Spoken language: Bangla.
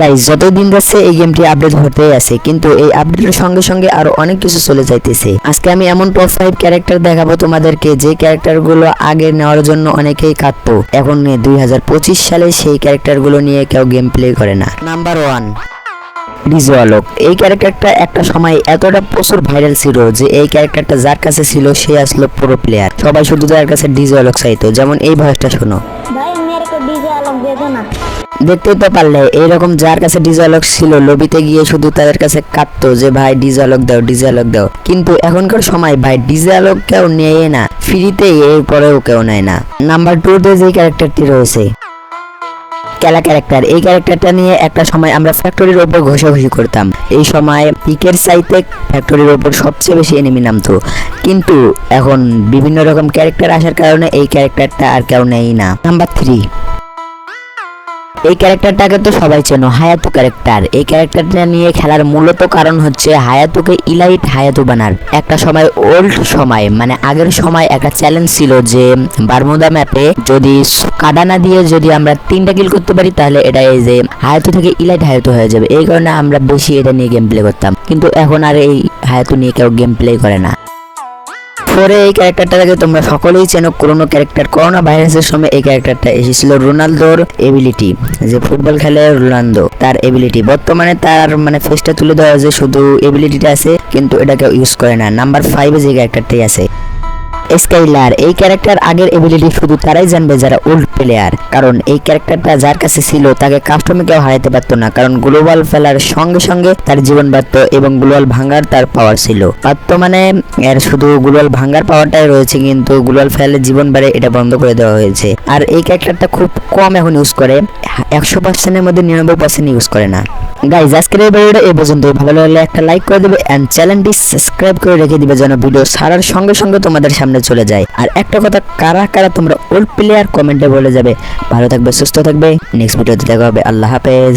গাইজ যতই দিন যাচ্ছে এই গেমটি আপডেট হতেই আছে, কিন্তু এই আপডেটের সঙ্গে সঙ্গে আরও অনেক কিছু চলে যাইতেছে। আজকে আমি এমন টপ ফাইভ ক্যারেক্টার দেখাবো তোমাদেরকে, যে ক্যারেক্টারগুলো আগে নেওয়ার জন্য অনেকেই কাঁদতো। এখন দুই হাজার পঁচিশ সালে সেই ক্যারেক্টারগুলো নিয়ে কেউ গেম প্লে করে না। নাম্বার ওয়ান ডিজওয়ালক এই ক্যারেক্টারটা একটা সময় এতটা প্রচুর ভাইরাল ছিল যে এই ক্যারেক্টারটা যার কাছে ছিল, সে আসলো পুরো প্লেয়ার সবাই শুধু তার কাছে ডিজওয়ালক চাইতো। যেমন এই ভয়েসটা শোনো। ভাই মেরে তো ডিজওয়ালক দেবো না। দেখতেই তো পারলে এইরকম যার কাছে ডিজে আলোক ছিল, লবিতে গিয়ে শুধু তাদের কাছে কাঁদতো যে, ভাই ডিজে আলোক দাও ডিজে আলোক দাও। কিন্তু এখনকার সময়, ভাই ডিজে আলোক কেউ নেয় না ফ্রিতে এর পরেও কেউ নেয় না। নাম্বার টু তে যে ক্যারেক্টারটি রয়েছে, খেলা ক্যারেক্টার এই ক্যারেক্টারটা নিয়ে একটা সময় আমরা ফ্যাক্টরির ওপর ঘষাঘষি করতাম। এই সময় পিকের সাইতে ফ্যাক্টরির ওপর সবচেয়ে বেশি এনিমি নামতো। কিন্তু এখন বিভিন্ন রকম ক্যারেক্টার আসার কারণে এই ক্যারেক্টারটা আর কেউ নেই না। নাম্বার থ্রি এই ক্যারেক্টারটাকে তো সবাই চেনো, হায়াতু ক্যারেক্টার এই ক্যারেক্টারটা নিয়ে খেলার মূলত কারণ হচ্ছে হায়াতুকে ইলাইট হায়াতু বানার। একটা সময় ওল্ড সময় মানে আগের সময় একটা চ্যালেঞ্জ ছিল যে বারমুদা ম্যাপে যদি কাডানা দিয়ে যদি আমরা তিনটা কিল করতে পারি, তাহলে এটা এই যে হায়াতু থেকে ইলাইট হায়াতু হয়ে যাবে। এই কারণে আমরা বেশি এটা নিয়ে গেম প্লে করতাম। কিন্তু এখন আর এই হায়াতু নিয়ে কেউ গেম প্লে করে না। পরে এই ক্যারেক্টারটাকে তোমরা সকলেই চেনো করোনা ক্যারেক্টার করোনা ভাইরাসের সময় এই ক্যারেক্টারটা এসেছিল রোনালদোর এবিলিটি যে ফুটবল খেলে রোনালদো, তার এবিলিটি বর্তমানে তার মানে ফেসটা তুলে দেওয়া যে শুধু এবিলিটিটা আছে, কিন্তু এটাকে ইউজ করে না। নাম্বার ফাইভে যে ক্যারেক্টারটাই আছে স্কাইলার, এই ক্যারেক্টার আগের এবিলিটি শুধু তারাই জানবে যারা ওল্ড প্লেয়ার। কারণ এই ক্যারেক্টারটা যার কাছে ছিল তাকে কাস্টমে কেউ হারাতে পারতো না, কারণ গ্লোবাল ফেলার সঙ্গে সঙ্গে তার জীবন বাড়ত এবং গ্লোবাল ভাঙ্গার তার পাওয়ার ছিল। বর্তমানে এর শুধু গ্লোবাল ভাঙার পাওয়ারটাই রয়েছে, কিন্তু গ্লোবাল ফেলে জীবন বাড়ে এটা বন্ধ করে দেওয়া হয়েছে। আর এই ক্যারেক্টারটা খুব কম এখন ইউজ করে একশো পার্সেন্টের মধ্যে নিরানব্বই পার্সেন্ট ইউজ করে না। গাইজ আজকের এই ভিডিওটা এই পর্যন্ত ভালো লাগলে একটা লাইক করে দেবে অ্যান্ড চ্যানেলটি সাবস্ক্রাইব করে রেখে দিবে যেন ভিডিও ছাড়ার সঙ্গে সঙ্গে তোমাদের সামনে চলে যায়। আর একটা কথা, কারা কারা তোমরা ওল্ড প্লেয়ার কমেন্টে বলে যাবে? ভালো থাকবে, সুস্থ থাকবে। নেক্সট ভিডিওতে দেখা হবে। আল্লাহ হাফেজ।